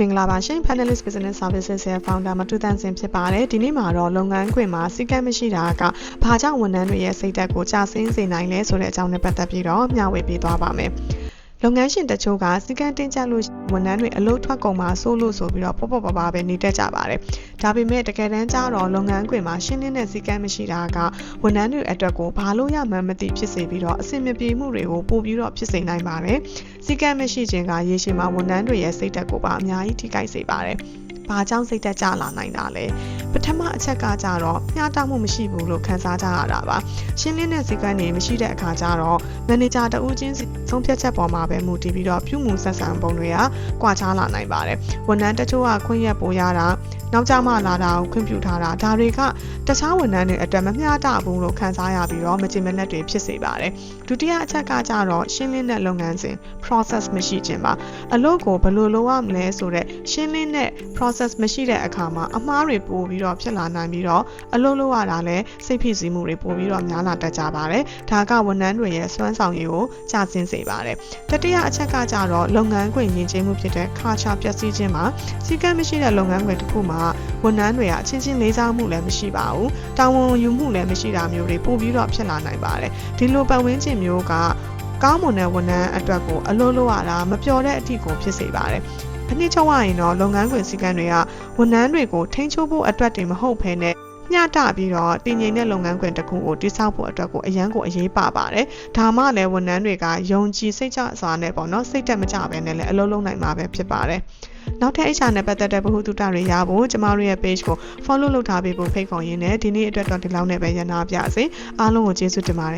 မင်္ဂလာပါရှင် Panelist Business Services ရဲ့ founder မတူတန်စင်ဖြစ်ပါတယ်ဒီနေ့မှာတော့လုပ်ငန်းခွင်မှာစီကံမရှိတာကဘာကြောင့်ဝန်ထမ်းတွေရဲ့စိတ်ဓာတ်ကိုကျဆင်းစေနိုင်လဲဆိုတဲ့အကြောင်းနဲ့ပတ်သက်ပြီးတော့မျှဝေပေးသွားပါမယ် လုပ်ငန်းရှင်တချို့ကစီကံတင်ကြလို့ဝန်ထမ်းတွေအလုပ်ထွက်ကုန်မှာစိုးလို့ဆိုပြီးတော့ပေါ့ပေါ့ပါပါပဲနေတတ်ကြပါတယ်ဒါပေမဲ့တကယ်တမ်းကျတော့လုပ်ငန်းခွင်မှာရှင်းလင်းတဲ့စီကံမရှိတာကဝန်ထမ်းတွေအတွက်ကိုဘာလို့ရမှန်းမသိဖြစ်စေပြီးတော့အဆင်မပြေမှုတွေကိုပို့ပြီးတော့ဖြစ်စေနိုင်ပါတယ်စီကံမရှိခြင်းကရေရှည်မှာဝန်ထမ်းတွေရဲ့စိတ်ဓာတ်ကိုပါအများကြီးထိခိုက်စေပါတယ်။ဘာကြောင့်စိတ်သက်ကြလာနိုင်တာလဲ။ ပထမအချက်ကကြတော့မျှတမှုမရှိဘူးလို့ခံစားကြရတာပါ။ရှင်းလင်းတဲ့စည်းကမ်းတွေမရှိတဲ့အခါကျတော့မန်နေဂျာတဦးချင်းစီဆုံးဖြတ်ချက်ပေါ်မှာပဲမူတည်ပြီးတော့ပြုမှုဆက်ဆံပုံတွေကကွာခြားလာနိုင်ပါတယ်။ဝန်ထမ်းတချို့ကခွင့်ရက်ပိုရတာနောက်ကျမှလာတာကိုခွင့်ပြုထားတာဒါတွေကတခြားဝန်ထမ်းတွေအတွက်မမျှတဘူးလို့ခံစားရပြီးတော့မကျေမနပ်တွေဖြစ်စေပါတယ်။ဒုတိယအချက်ကကြတော့ရှင်းလင်းတဲ့လုပ်ငန်းစဉ် process မရှိခြင်းပါအလုပ်ကိုဘယ်လိုလုပ်ရမလဲဆိုတော့ရှင်းလင်းတဲ့ process မရှိတဲ့အခါမှာအမှားတွေပိုပြီးတော့ဖြစ်လာနိုင်ပြီးတော့အလုပ်လုပ်ရတာလည်းစိတ်ဖိစီးမှုတွေပိုပြီးတော့များလာတတ်ကြပါတယ်။ဒါကဝန်ထမ်းတွေရဲ့စွမ်းဆောင်ရည်ကိုကျဆင်းစေပါတယ်။တတိယအချက်ကကြတော့လုပ်ငန်းခွင်ယဉ်ကျေးမှုဖြစ်တဲ့ culture ပျက်စီးခြင်းမှာစီကံမရှိတဲ့လုပ်ငန်းခွင်တစ်ခုမှာဝန်ထမ်းတွေကအချင်းချင်းလေးစားမှုလည်းမရှိပါဘူး။တာဝန်ယူမှုလည်းမရှိတာမျိုးတွေပိုပြီးတော့ဖြစ်လာနိုင်ပါတယ်။ဒီလိုပတ်ဝန်းကျင်မျိုးကကောင်းမွန်တဲ့ဝန်ထမ်းအတွက်ကိုအလုပ်လုပ်ရတာမပျော်တဲ့အထိကိုဖြစ်စေပါတယ်။ အနည်းချုပ်ရရင်တော့လုပ်ငန်းခွင်စည်းကမ်းတွေကဝန်ထမ်းတွေကိုထိန်းချုပ်ဖို့အတွက်တွေမဟုတ်ဘဲနဲ့မျှတပြီးတော့တည်ငြိမ်တဲ့လုပ်ငန်းခွင်တစ်ခုကိုတိစောက်ဖို့အတွက်ကိုအရန်ကိုအရေးပါပါတယ်။ဒါမှလည်းဝန်ထမ်းတွေကယုံကြည်စိတ်ချစွာနဲ့ပေါ့နော်စိတ်တက်မကြဘဲနဲ့လည်းအလုပ်လုပ်နိုင်မှာပဲဖြစ်ပါတယ်။နောက်ထပ် HR နဲ့ပတ်သက်တဲ့ဗဟုသုတတွေရဖို့ကျမတို့ရဲ့ page ကို follow လုပ်ထားပေးဖို့ဖိတ်ခေါ်ရင်းနဲ့ဒီနေ့အတွက်တော့ဒီလောက်နဲ့ပဲရနာပြစေအားလုံးကိုကျေးဇူးတင်ပါတယ်